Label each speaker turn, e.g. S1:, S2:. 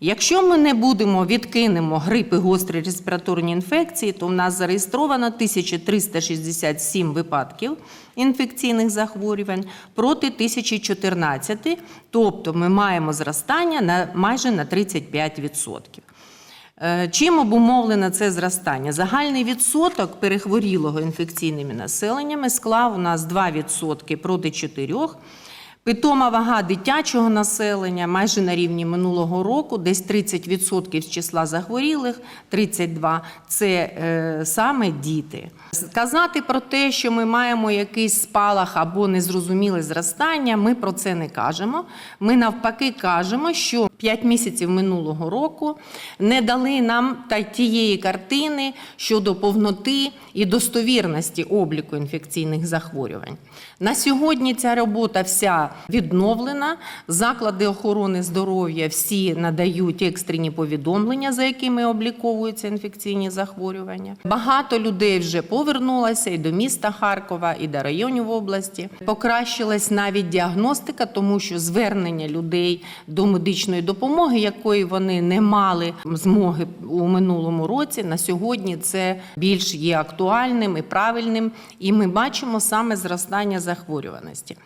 S1: Якщо ми не будемо відкинемо грип і гострі респіраторні інфекції, то в нас зареєстровано 1367 випадків інфекційних захворювань проти 1014, тобто ми маємо зростання на майже на 35%. Е, Чим обумовлено це зростання? Загальний відсоток перехворілого інфекційними населеннями склав у нас 2% проти 4%. Питома вага дитячого населення майже на рівні минулого року, десь 30% з числа захворілих, 32% – це е, саме діти. Сказати про те, що ми маємо якийсь спалах або незрозуміле зростання, ми про це не кажемо. Ми навпаки кажемо, що 5 місяців минулого року не дали нам та тієї картини щодо повноти і достовірності обліку інфекційних захворювань. На сьогодні ця робота вся відновлена. Заклади охорони здоров'я всі надають екстрені повідомлення, за якими обліковуються інфекційні захворювання. Багато людей вже повернулося і до міста Харкова, і до районів області. Покращилась навіть діагностика, тому що звернення людей до медичної допомоги, якої вони не мали змоги у минулому році, на сьогодні це більш є актуальним і правильним, і ми бачимо саме зростання захворюваності.